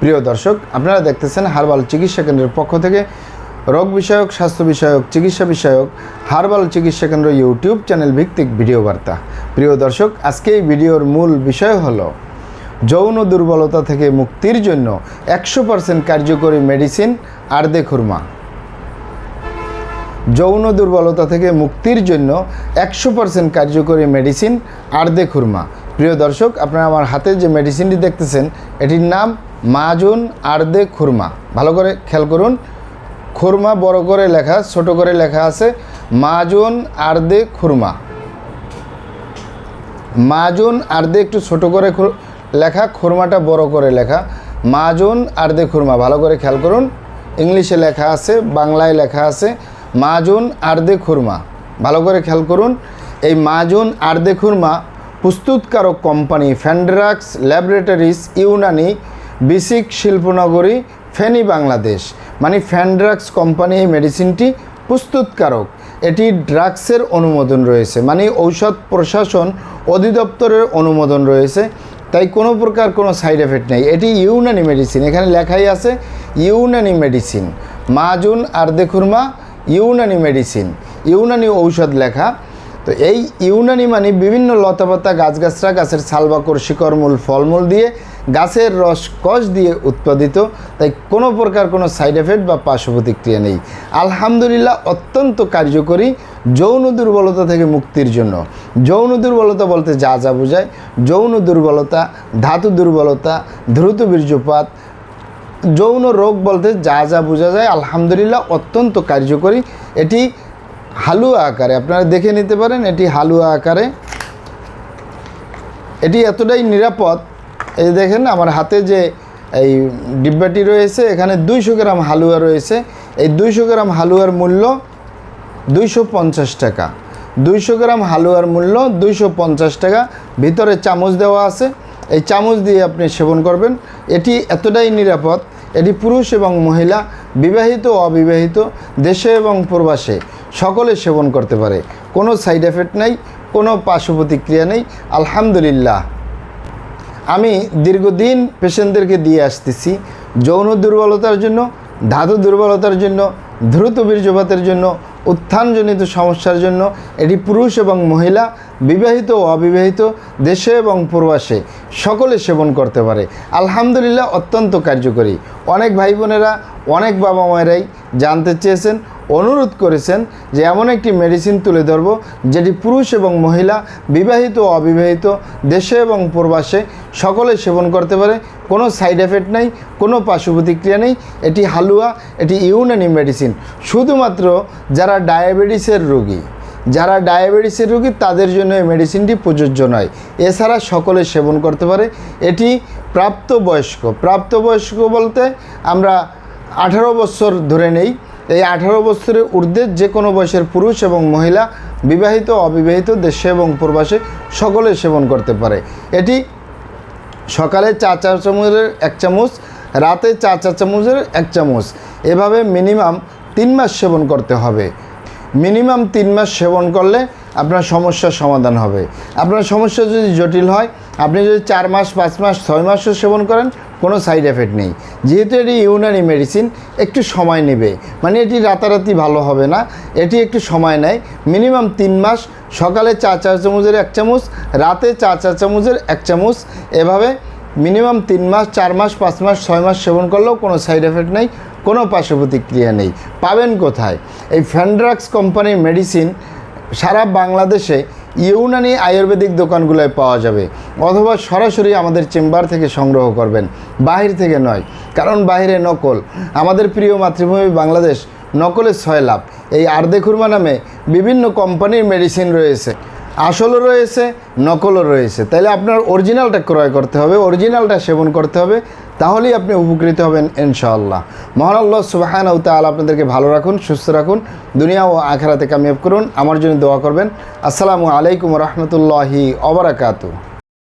প্রিয় দর্শক, আপনারা দেখতেছেন হারবাল চিকিৎসা কেন্দ্রের পক্ষ থেকে রোগ বিষয়ক, স্বাস্থ্য বিষয়ক, চিকিৎসা বিষয়ক, হারবাল চিকিৎসা কেন্দ্র ইউটিউব চ্যানেল ভিত্তিক ভিডিও বার্তা। প্রিয় দর্শক, আজকে এই ভিডিওর মূল বিষয় হলো, যৌন দুর্বলতা থেকে মুক্তির জন্য একশো পার্সেন্ট কার্যকরী মেডিসিন আর্দে খুরমা। যৌন দুর্বলতা থেকে মুক্তির জন্য একশো পার্সেন্ট কার্যকরী মেডিসিন আর্দে খুরমা। প্রিয় দর্শক, আপনারা আমার হাতে যে মেডিসিনটি দেখতেছেন, এটির নাম মাজুন আর্দে খুরমা। ভালো করে খেয়াল করুন। খুরমা বড় করে লেখা, ছোট করে লেখা আছে, মাজুন আর্দে খুরমা। মাজুন আর্দে একটু ছোট করে লেখা, খুরমাটা বড় করে লেখা। মাজুন আর্দে খুরমা, ভালো করে খেয়াল করুন। ইংলিশে লেখা আছে, বাংলায় লেখা আছে, মাজুন আর্দে খুরমা। ভালো করে খেয়াল করুন। এই মাজুন আর্দে খুরমা প্রস্তুতকারক company, Fandrax laboratories Unani BSCIC শিল্পনগরী Feni Bangladesh মানে ফ্যান্ড্রাক্স কোম্পানি এই মেডিসিনটি প্রস্তুতকারক। এটি ড্রাগসের অনুমোদন রয়েছে মানে ঔষধ প্রশাসন অধিদপ্তরের অনুমোদন রয়েছে, তাই কোনো প্রকার কোনো সাইড এফেক্ট নেই। এটি ইউনানি মেডিসিন, এখানে লেখাই আছে ইউনানি মেডিসিন। মাজুন আর দেখুরমা ইউনানি মেডিসিন, ইউনানি ঔষধ লেখা। তো এই ইউনানি মানে বিভিন্ন লতাপাতা, গাছগাছরা, গাছের ছালবাকর, শিকড়মূল, ফলমূল দিয়ে গাছের রস কষ দিয়ে উৎপাদিত, তাই কোনো প্রকার কোনো সাইড এফেক্ট বা পার্শ্ব প্রতিক্রিয়া নেই। আলহামদুলিল্লাহ, অত্যন্ত কার্যকরী যৌন দুর্বলতা থেকে মুক্তির জন্য। যৌন দুর্বলতা বলতে যা যা বোঝায়। যৌন দুর্বলতা, ধাতু দুর্বলতা, দ্রুত বীর্যপাত। যৌন রোগ বলতে যা যা বোঝা যায়, আলহামদুলিল্লাহ, অত্যন্ত কার্যকরী। এটি হালুয়া আকারে, আপনারা দেখে নিতে পারেন, এটি হালুয়া আকারে। এটি এতটাই নিরাপদ এই দেখেন আমার হাতে যে এই ডিব্বাটি রয়েছে, এখানে দুইশো গ্রাম হালুয়া রয়েছে। এই দুইশো গ্রাম হালুয়ার মূল্য দুইশো পঞ্চাশ টাকা। দুইশো গ্রাম হালুয়ার মূল্য দুইশো পঞ্চাশ টাকা। ভিতরে চামচ দেওয়া আছে। এই চামচ দিয়ে আপনি সেবন করবেন। এটি এতটাই নিরাপদ। এটি পুরুষ এবং মহিলা, বিবাহিত অবিবাহিত, দেশে এবং প্রবাসে সকলে সেবন করতে পারে। কোনো সাইড এফেক্ট নেই, কোনো পার্শ্ব প্রতিক্রিয়া নেই। আলহামদুলিল্লাহ। আমি দীর্ঘদিন পেশেন্টদেরকে দিয়ে আসতেছি, যৌন দুর্বলতার জন্য, ধাতু দুর্বলতার জন্য, দ্রুত বীর্যপাতের জন্য, উত্থানজনিত সমস্যার জন্য, এটি পুরুষ এবং মহিলা, বিবাহিত ও অবিবাহিত, দেশে এবং প্রবাসে, সকলে সেবন করতে পারে। আলহামদুলিল্লাহ, অত্যন্ত কার্যকরী। অনেক ভাই বোনেরা, অনেক বাবা মায়েরাই জানতে চেয়েছেন অনুরোধ করেছেন যে এমন একটি মেডিসিন তুলে ধরব, যেটি পুরুষ এবং মহিলা, বিবাহিত ও অবিবাহিত, দেশে এবং প্রবাসে সকলে সেবন করতে পারে। কোনো সাইড এফেক্ট নেই, কোনো পার্শ্ব প্রতিক্রিয়া নেই। এটি হালুয়া, এটি ইউনানি মেডিসিন শুধুমাত্র যারা ডায়াবেটিসের রোগী, যারা ডায়াবেটিসের রোগী, তাদের জন্য এই মেডিসিনটি প্রযোজ্য নয়। এছাড়া সকলে সেবন করতে পারে। এটি প্রাপ্তবয়স্ক প্রাপ্তবয়স্ক বলতে আমরা আঠারো বছর ধরে নেই এই আঠারো বছরের ঊর্ধ্বে যে কোনো বয়সের পুরুষ এবং মহিলা, বিবাহিত অবিবাহিত দেশে এবং প্রবাসে সকলে সেবন করতে পারে। এটি সকালে চা চা চামচের এক চামচ, রাতে চা চা চামচের এক চামচ। এভাবে মিনিমাম তিন মাস সেবন করতে হবে। মিনিমাম তিন মাস সেবন করলে আপনার সমস্যার সমাধান হবে। আপনার সমস্যা যদি জটিল হয়, আপনি যদি চার মাস, পাঁচ মাস, ছয় মাসও সেবন করেন কোনো সাইড এফেক্ট নেই। যেহেতু এটি ইউনানি মেডিসিন একটু সময় নেবে। মানে এটি রাতারাতি ভালো হবে না। এটি একটু সময় নেয়। মিনিমাম তিন মাস, সকালে চা চা চামচের এক চামচ, রাতে চা চা চামচের এক চামচ। এভাবে মিনিমাম তিন মাস, চার মাস, পাঁচ মাস, ছয় মাস সেবন করলেও কোনো সাইড এফেক্ট নেই, কোনো পার্শ্ব প্রতিক্রিয়া নেই। পাবেন কোথায়? এই ফ্যান্ড্রাক্স কোম্পানির মেডিসিন সারা বাংলাদেশে ইউনানি আয়ুর্বেদিক দোকানগুলোয় পাওয়া যাবে, অথবা সরাসরি আমাদের চেম্বার থেকে সংগ্রহ করবেন। বাহির থেকে নয়, কারণ বাইরে নকল। আমাদের প্রিয় মাতৃভূমি বাংলাদেশ নকলের ছয় লাভ। এই আর্দে খুরমা নামে বিভিন্ন কোম্পানির মেডিসিন রয়েছে। আসলও রয়েছে, নকলও রয়েছে। তাইলে আপনার অরিজিনালটা ক্রয় করতে হবে, অরিজিনালটা সেবন করতে হবে। তাহলেই আপনি উপকৃত হবেন ইনশাআল্লাহ। মহান আল্লাহ সুবাহান তাল আপনাদেরকে ভালো রাখুন, সুস্থ রাখুন, দুনিয়া ও আখেরাতে কামিয়াব করুন। আমার জন্য দোয়া করবেন। আসসালামু আলাইকুম রহমতুল্লাহি অবরাকাতু